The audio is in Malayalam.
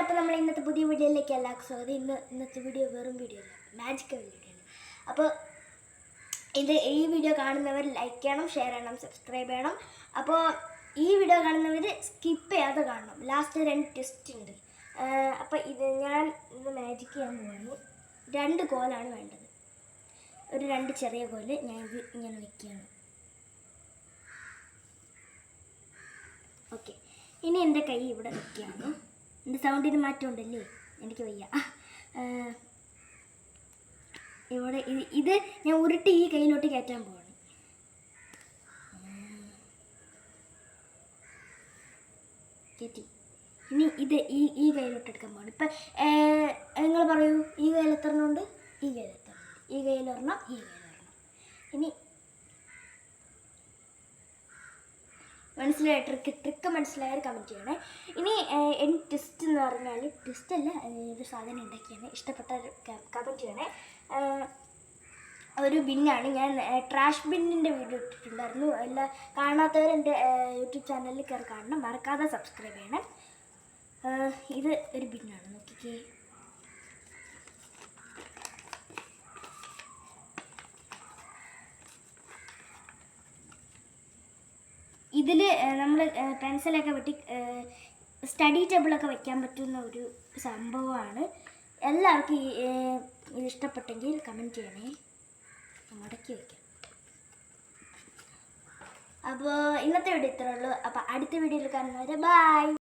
അപ്പോൾ നമ്മൾ ഇന്നത്തെ പുതിയ വീഡിയോയിലേക്ക് എല്ലാവർക്കും സ്വാഗതം. ഇന്ന് ഇന്നത്തെ വീഡിയോ വെറും വീഡിയോ അല്ല മാജിക്കൽ വീഡിയോ ആണ്. അപ്പോൾ ഇത് ഈ വീഡിയോ കാണുന്നവർ ലൈക്ക് ചെയ്യണം ഷെയർ ചെയ്യണം സബ്സ്ക്രൈബ് ചെയ്യണം. അപ്പോൾ ഈ വീഡിയോ കാണുന്നവർ സ്കിപ്പ് ചെയ്യാതെ കാണണം. ലാസ്റ്റ് രണ്ട് ട്വിസ്റ്റ് ഉണ്ട്. അപ്പോൾ ഇത് ഞാൻ ഇന്ന് മാജിക് ചെയ്യാൻ പോകുന്നു രണ്ട് കോലാണ് വേണ്ടത്. ഒരു രണ്ട് ചെറിയ കോൽ ഞാൻ ഇത് ഇങ്ങനെ വെക്കുകയാണ്. ഓക്കെ ഇനി എന്റെ കൈ ഇവിടെ വെക്കുകയാണ്. എന്റെ സൗണ്ടിന് മാറ്റമുണ്ടല്ലേ? എനിക്ക് വയ്യ. ഇവിടെ ഇത് ഇത് ഞാൻ ഉരുട്ടി ഈ കയ്യിലോട്ട് കയറ്റാൻ പോവാണ്. കയറ്റി. ഇനി ഇത് ഈ ഈ കയ്യിലോട്ട് എടുക്കാൻ പോവാണ്. ഇപ്പം നിങ്ങൾ പറയൂ ഈ കയ്യിൽ എത്ര ഉണ്ട്? ഈ കയ്യിൽ എത്ര ഈ കയ്യിൽ ഈ കയ്യിൽ ഇനി മനസ്സിലായ ട്രിക്ക് ട്രിക്ക് മനസ്സിലായാൽ കമന്റ് ചെയ്യണേ. ഇനി എനി എൻ ടെസ്റ്റ് എന്ന് പറഞ്ഞാൽ ട്വിസ്റ്റ് അല്ല ഒരു സാധനം ഉണ്ടാക്കിയാണ് ഇഷ്ടപ്പെട്ട ഒരു കമന്റ് ചെയ്യണേ. ഒരു ബിന്നാണ്. ഞാൻ ട്രാഷ് ബിന്നിന്റെ വീഡിയോ ഇട്ടിട്ടുണ്ടായിരുന്നു. എല്ലാ കാണാത്തവർ എന്റെ യൂട്യൂബ് ചാനലിൽ കയറി കാണണം. മറക്കാതെ സബ്സ്ക്രൈബ് ചെയ്യണം. ഇത് ഒരു ബിന്നാണ്. നോക്കിക്കേ. ഇതിൽ നമ്മൾ പെൻസിലൊക്കെ വെട്ടി സ്റ്റഡി ടേബിളൊക്കെ വെക്കാൻ പറ്റുന്ന ഒരു സംഭവമാണ്. എല്ലാവർക്കും ഇത് ഇഷ്ടപ്പെട്ടെങ്കിൽ കമന്റ് ചെയ്യണേ. മടക്കി വയ്ക്കാം അപ്പോൾ ഇന്നത്തെ വീഡിയോ ഇത്രേ ഉള്ളൂ. അപ്പോൾ അടുത്ത വീഡിയോയിൽ കാണുന്നവരെ ബൈ.